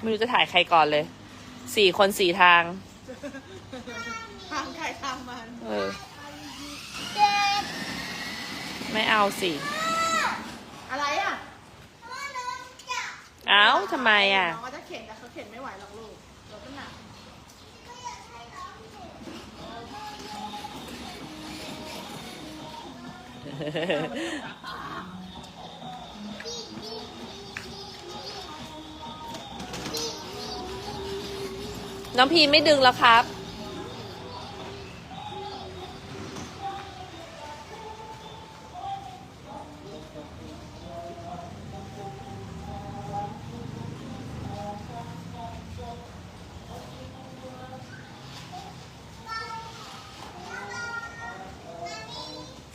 ไม่รู้จะถ่ายใครก่อนเลย สี่คนสี่ทาง ทางใครทางมัน เออ ไม่เอาสิอะไรอะเอ้าทำไมอะ น้องก็จะเข็นแต่เขาเข็นไม่ไหวหรอกลูกเราก็หนัก น้องพีไม่ดึงแล้วครับ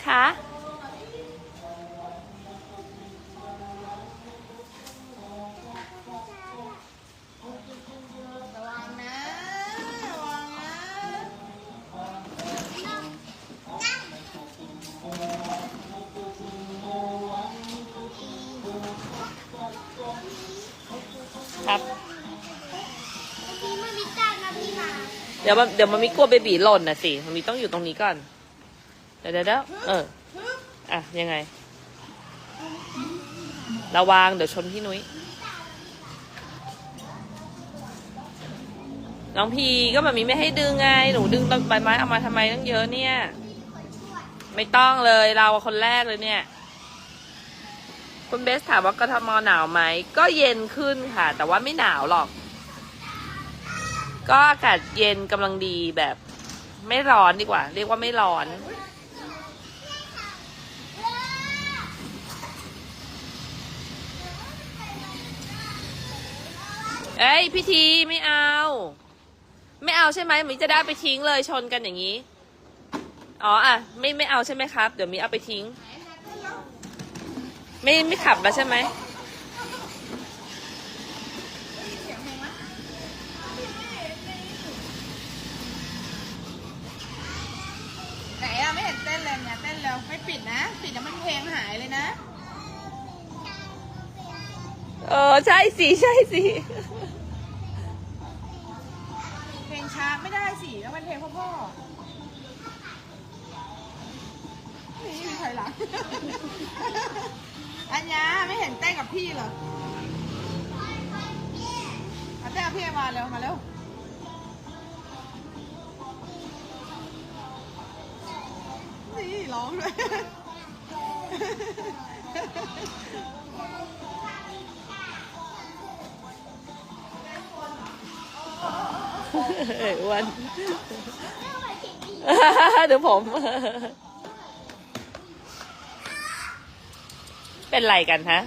คะระ เดี๋ยวมันเดี๋ยวมันมีกลัวเบบีหล่นนะสิ มันมีต้องอยู่ตรงนี้ก่อน เดี๋ยวเดี๋ยวเออ อะ ยังไง ระวังเดี๋ยวชนพี่นุ้ย น้องพีก็แบบมีไม่ให้ดึงไง หนูดึงต้นใบไม้เอามาทำไมตั้งเยอะเนี่ย ไม่ต้องเลยเราคนแรกเลยเนี่ย คุณเบสถามว่ากทมหนาวไหม ก็เย็นขึ้นค่ะ แต่ว่าไม่หนาวหรอก ก็อากาศเย็นกำลังดีแบบ ไม่ร้อนดีกว่า เรียกว่าไม่ร้อน เอ้ยพี่ทีไม่เอา ไม่เอาใช่ไหมมีจะได้ไปทิ้งเลยชนกันอย่างนี้ อ๋ออะไม่ไม่เอาใช่ไหมครับ เดี๋ยวมีเอาไปทิ้ง ไม่ไม่ขับแล้วใช่ไหม ไหนอะไม่ เห็นเต้นเลยเนี่ยเต้นแล้วไม่ปิดนะ ปิดแล้วมันเพลงหายเลยนะ เออใช่สิใช่สิเพลงช้าไม่ได้สิแล้วมันเพลงพ่อพ่อนี่มีถอยหลัง อัญญาไม่เห็นเต้นกับพี่เหรอเอาเต้นกับพี่มาเร็วมาเร็ว องด้วยเอ้ยวันเดี๋ยวผม เป็นไรกันฮะ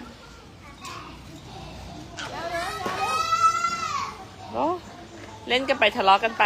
โอ้เล่นกันไปทะเลาะกันไป